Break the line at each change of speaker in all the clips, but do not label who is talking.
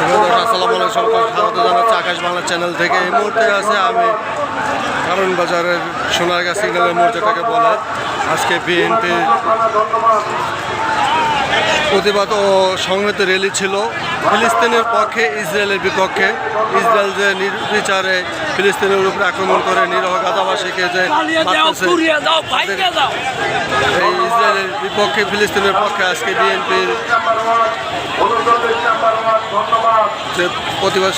সুপ্রিয় আসসালামু আলাইকুম সকলকে স্বাগত জানাচ্ছি আকাশ বাংলা চ্যানেল থেকে। এই মুহূর্তে আছে আমি কারণ বাজারের সোনারগাঁ সিগন্যালের মুহূর্তটাকে বলে। আজকে বিএনপি প্রতিবাদ ও সংহত র্যালি ছিল। ফিলিস্তিনের পক্ষে ইসরায়েলের বিপক্ষে। ইসরায়েল যে নির্বিচারে ফিলিস্তিনের উপরে আক্রমণ করে নিরহ গাজাবাসীকে যে এই ইসরায়েলের বিপক্ষে ফিলিস্তিনের পক্ষে আজকে বিএনপির যে প্রতিবাদ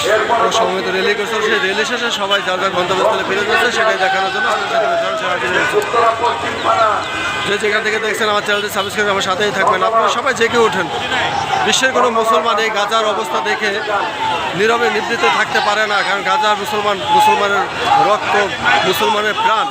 ও সংহিত র্যালি করছে, সেই র্যালি শেষে সবাই যার যার গন্তব্যস্থলে ফিরে যাচ্ছে, সেটাই দেখানোর জন্য। যে যেখান থেকে দেখছেন আমার চ্যানেলটি সাবস্ক্রাইব আমার সাথেই থাকবেন। আপনারা সবাই জেগে ওঠেন বিশ্বের কোনো মুসলমান এই গাজার অবস্থা দেখে নীরবে নিবৃত্তে থাকতে পারে না, কারণ গাজার মুসলমান, মুসলমানের রক্ত, মুসলমানের প্রাণ।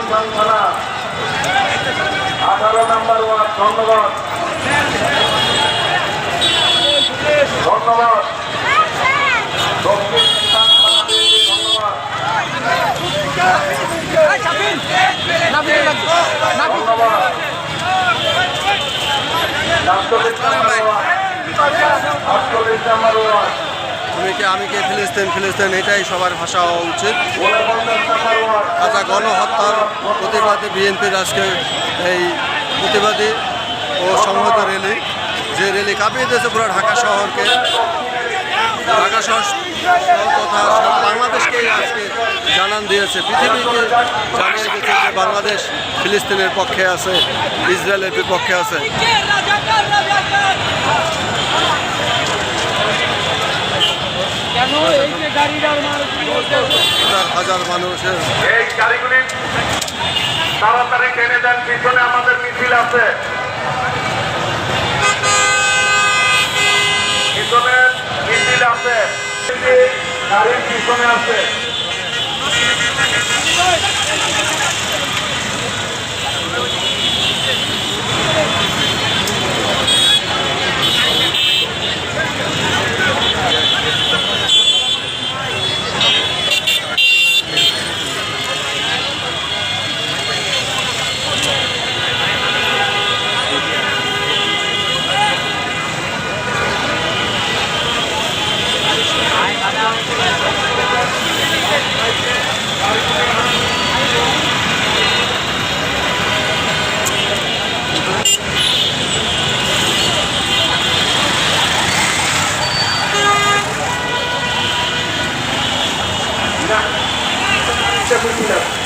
গুলশান থানা আঠারো নম্বর ওয়ার্ড ধন্যবাদ। ধন্যবাদ। দক্ষিণ ধন্যবাদ। আটচল্লিশ নম্বর ওয়ার্ড।
তুমি কি আমি কে, ফিলিস্তিন ফিলিস্তিন, এটাই সবার ভাষা হওয়া উচিত। গাজা গণহত্যার প্রতিবাদে বিএনপির আজকে এই প্রতিবাদী ও সংহত র্যালি। যে র্যালি কাঁপিয়ে দিয়েছে পুরো ঢাকা শহরকে। ঢাকা শহর তথা সারা বাংলাদেশকেই আজকে জানান দিয়েছে। পৃথিবীকে জানিয়ে দিয়েছে যে বাংলাদেশ ফিলিস্তিনের পক্ষে আছে, ইসরায়েলের বিপক্ষে আছে
কেন এই যে গাড়িটার মাল
মানুষের
এই গাড়িগুলি তাড়াতাড়ি টেনে দেন, পিছনে আমাদের মিছিল আছে। পিছনে মিছিল আছে। গাড়ির পিছনে আছে। মিছিল আছে